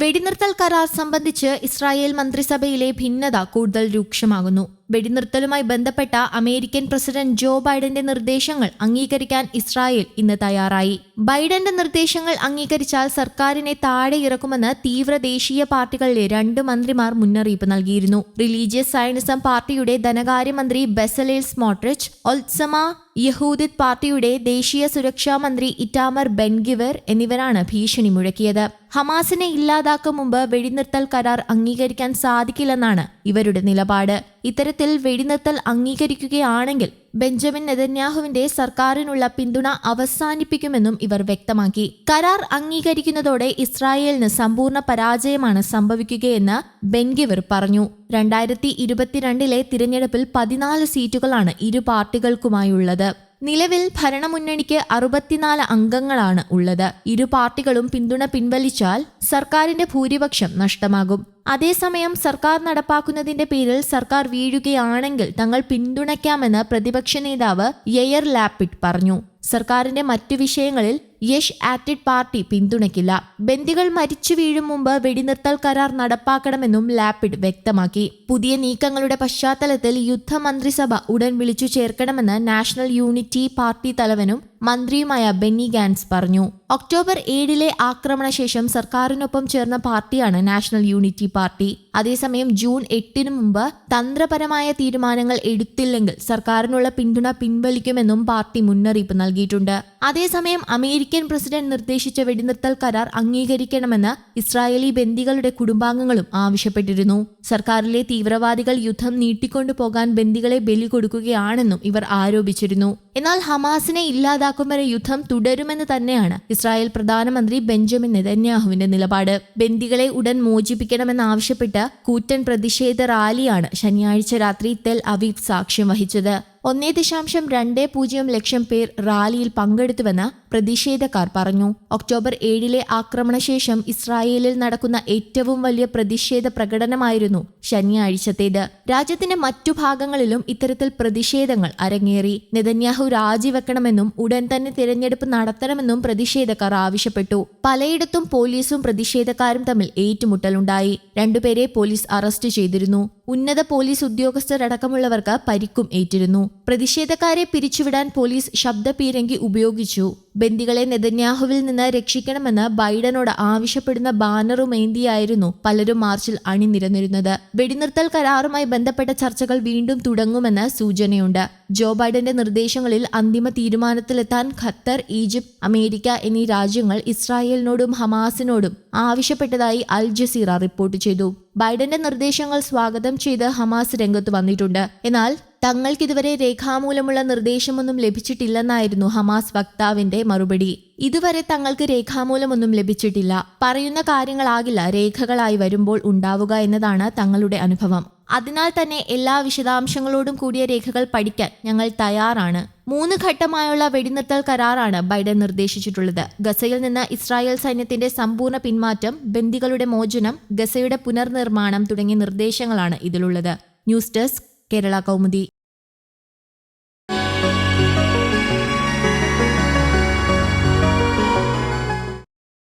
വെടിനിർത്തൽ കരാർ സംബന്ധിച്ച് ഇസ്രായേൽ മന്ത്രിസഭയിലെ ഭിന്നത കൂടുതൽ രൂക്ഷമാകുന്നു. വെടിനിർത്തലുമായി ബന്ധപ്പെട്ട അമേരിക്കൻ പ്രസിഡന്റ് ജോ ബൈഡന്റെ നിർദ്ദേശങ്ങൾ അംഗീകരിക്കാൻ ഇസ്രായേൽ ഇന്ന് തയ്യാറായി. ബൈഡന്റെ നിർദ്ദേശങ്ങൾ അംഗീകരിച്ചാൽ സർക്കാരിനെ താഴെ ഇറക്കുമെന്ന് തീവ്ര ദേശീയ പാർട്ടികളിലെ രണ്ട് മന്ത്രിമാർ മുന്നറിയിപ്പ് നൽകിയിരുന്നു. റിലീജിയസ് സയനിസം പാർട്ടിയുടെ ധനകാര്യമന്ത്രി ബെസലേൽ സ്മോട്രിച്ച് ഒൽസമ യഹൂദിത് പാർട്ടിയുടെ ദേശീയ സുരക്ഷാ മന്ത്രി ഇറ്റാമർ ബെൻഗിവർ എന്നിവരാണ് ഭീഷണി മുഴക്കിയത്. ഹമാസിനെ ഇല്ലാതാക്കും മുമ്പ് വെടിനിർത്തൽ കരാർ അംഗീകരിക്കാൻ സാധിക്കില്ലെന്നാണ് ഇവരുടെ നിലപാട്. ഇത്തരത്തിൽ വെടിനിർത്തൽ അംഗീകരിക്കുകയാണെങ്കിൽ ബെഞ്ചമിൻ നെതന്യാഹുവിന്റെ സർക്കാരിനുള്ള പിന്തുണ അവസാനിപ്പിക്കുമെന്നും ഇവർ വ്യക്തമാക്കി. കരാർ അംഗീകരിക്കുന്നതോടെ ഇസ്രായേലിന് സമ്പൂർണ പരാജയമാണ് സംഭവിക്കുകയെന്ന് ബെൻഗിവർ പറഞ്ഞു. രണ്ടായിരത്തി ഇരുപത്തിരണ്ടിലെ തിരഞ്ഞെടുപ്പിൽ പതിനാല് സീറ്റുകളാണ് ഇരു പാർട്ടികൾക്കുമായുള്ളത്. നിലവിൽ ഭരണമുന്നണിക്ക് അറുപത്തിനാല് അംഗങ്ങളാണ് ഉള്ളത്. ഇരു പാർട്ടികളും പിന്തുണ പിൻവലിച്ചാൽ സർക്കാരിന്റെ ഭൂരിപക്ഷം നഷ്ടമാകും. അതേസമയം സർക്കാർ നടപ്പാക്കുന്നതിന്റെ പേരിൽ സർക്കാർ വീഴുകയാണെങ്കിൽ തങ്ങൾ പിന്തുണയ്ക്കാമെന്ന് പ്രതിപക്ഷ നേതാവ് യെയർ ലാപ്പിഡ് പറഞ്ഞു. സർക്കാരിന്റെ മറ്റു വിഷയങ്ങളിൽ യഷ് ആക്റ്റഡ് പാർട്ടി പിന്തുണയ്ക്കില്ല. ബന്ദികൾ മരിച്ചു വീഴും മുമ്പ് വെടിനിർത്തൽ കരാർ നടപ്പാക്കണമെന്നും ലാപ്പിഡ് വ്യക്തമാക്കി. പുതിയ നീക്കങ്ങളുടെ പശ്ചാത്തലത്തിൽ യുദ്ധമന്ത്രിസഭ ഉടൻ വിളിച്ചു ചേർക്കണമെന്ന് നാഷണൽ യൂണിറ്റി പാർട്ടി തലവനും മന്ത്രിയുമായ ബെന്നി ഗാൻസ് പറഞ്ഞു. ഒക്ടോബർ ഏഴിലെ ആക്രമണശേഷം സർക്കാരിനൊപ്പം ചേർന്ന പാർട്ടിയാണ് നാഷണൽ യൂണിറ്റി പാർട്ടി. അതേസമയം ജൂൺ എട്ടിനു മുമ്പ് തന്ത്രപരമായ തീരുമാനങ്ങൾ എടുത്തില്ലെങ്കിൽ സർക്കാരിനുള്ള പിന്തുണ പിൻവലിക്കുമെന്നും പാർട്ടി മുന്നറിയിപ്പ് നൽകിയിട്ടുണ്ട്. അതേസമയം അമേരിക്കൻ പ്രസിഡന്റ് നിർദ്ദേശിച്ച വെടിനിർത്തൽ കരാർ അംഗീകരിക്കണമെന്ന് ഇസ്രായേലി ബന്ദികളുടെ കുടുംബാംഗങ്ങളും ആവശ്യപ്പെട്ടിരുന്നു. സർക്കാരിലെ തീവ്രവാദികൾ യുദ്ധം നീട്ടിക്കൊണ്ടുപോകാൻ ബന്ദികളെ ബലി കൊടുക്കുകയാണെന്നും ഇവർ ആരോപിച്ചിരുന്നു. എന്നാൽ ഹമാസിനെ ഇല്ലാതാക്കും വരെ യുദ്ധം തുടരുമെന്ന് തന്നെയാണ് ഇസ്രായേൽ പ്രധാനമന്ത്രി ബെഞ്ചമിൻ നെതന്യാഹുവിന്റെ നിലപാട്. ബന്ദികളെ ഉടൻ മോചിപ്പിക്കണമെന്നാവശ്യപ്പെട്ട് കൂറ്റൻ പ്രതിഷേധ റാലിയാണ് ശനിയാഴ്ച രാത്രി തെൽ അവീബ് സാക്ഷ്യം വഹിച്ചത്. ഒന്നേ ദശാംശം രണ്ട് പൂജ്യം ലക്ഷം പേർ റാലിയിൽ പങ്കെടുത്തുവെന്ന് പ്രതിഷേധക്കാർ പറഞ്ഞു. ഒക്ടോബർ ഏഴിലെ ആക്രമണശേഷം ഇസ്രായേലിൽ നടക്കുന്ന ഏറ്റവും വലിയ പ്രതിഷേധ പ്രകടനമായിരുന്നു ശനിയാഴ്ചത്തേത്. രാജ്യത്തിന്റെ മറ്റു ഭാഗങ്ങളിലും ഇത്തരത്തിൽ പ്രതിഷേധങ്ങൾ അരങ്ങേറി. നെതന്യാഹു രാജിവെക്കണമെന്നും ഉടൻ തന്നെ തിരഞ്ഞെടുപ്പ് നടത്തണമെന്നും പ്രതിഷേധക്കാർ ആവശ്യപ്പെട്ടു. പലയിടത്തും പോലീസും പ്രതിഷേധക്കാരും തമ്മിൽ ഏറ്റുമുട്ടലുണ്ടായി. രണ്ടുപേരെ പോലീസ് അറസ്റ്റ് ചെയ്തിരുന്നു. ഉന്നത പോലീസ് ഉദ്യോഗസ്ഥരടക്കമുള്ളവർക്ക് പരിക്കും ഏറ്റിരുന്നു. പ്രതിഷേധക്കാരെ പിരിച്ചുവിടാൻ പോലീസ് ശബ്ദപീരങ്കി ഉപയോഗിച്ചു. ബന്ദികളെ നെതന്യാഹുവിൽ നിന്ന് രക്ഷിക്കണമെന്ന് ബൈഡനോട് ആവശ്യപ്പെടുന്ന ബാനറുമേന്തിയായിരുന്നു പലരും മാർച്ചിൽ അണിനിരന്നിരുന്നത്. വെടിനിർത്തൽ കരാറുമായി ബന്ധപ്പെട്ട ചർച്ചകൾ വീണ്ടും തുടങ്ങുമെന്ന് സൂചനയുണ്ട്. ജോ ബൈഡന്റെ നിർദ്ദേശങ്ങളിൽ അന്തിമ തീരുമാനത്തിലെത്താൻ ഖത്തർ ഈജിപ്ത് അമേരിക്ക എന്നീ രാജ്യങ്ങൾ ഇസ്രായേലിനോടും ഹമാസിനോടും ആവശ്യപ്പെട്ടതായി അൽ ജസീറ റിപ്പോർട്ട് ചെയ്തു. ബൈഡന്റെ നിർദ്ദേശങ്ങൾ സ്വാഗതം ചെയ്ത് ഹമാസ് രംഗത്ത് വന്നിട്ടുണ്ട്. എന്നാൽ തങ്ങൾക്കിതുവരെ രേഖാമൂലമുള്ള നിർദ്ദേശമൊന്നും ലഭിച്ചിട്ടില്ലെന്നായിരുന്നു ഹമാസ് വക്താവിന്റെ മറുപടി. ഇതുവരെ തങ്ങൾക്ക് രേഖാമൂലമൊന്നും ലഭിച്ചിട്ടില്ല. പറയുന്ന കാര്യങ്ങളാകില്ല രേഖകളായി വരുമ്പോൾ ഉണ്ടാവുക എന്നതാണ് തങ്ങളുടെ അനുഭവം. അതിനാൽ തന്നെ എല്ലാ വിശദാംശങ്ങളോടും കൂടിയ രേഖകൾ പഠിക്കാൻ ഞങ്ങൾ തയ്യാറാണ്. മൂന്ന് ഘട്ടമായുള്ള വെടിനിർത്തൽ കരാറാണ് ബൈഡൻ നിർദ്ദേശിച്ചിട്ടുള്ളത്. ഗസയിൽ നിന്ന് ഇസ്രായേൽ സൈന്യത്തിന്റെ സമ്പൂർണ പിന്മാറ്റം ബന്ദികളുടെ മോചനം ഗസയുടെ പുനർനിർമ്മാണം തുടങ്ങിയ നിർദ്ദേശങ്ങളാണ് ഇതിലുള്ളത്. News desk Kerala Kaumudi.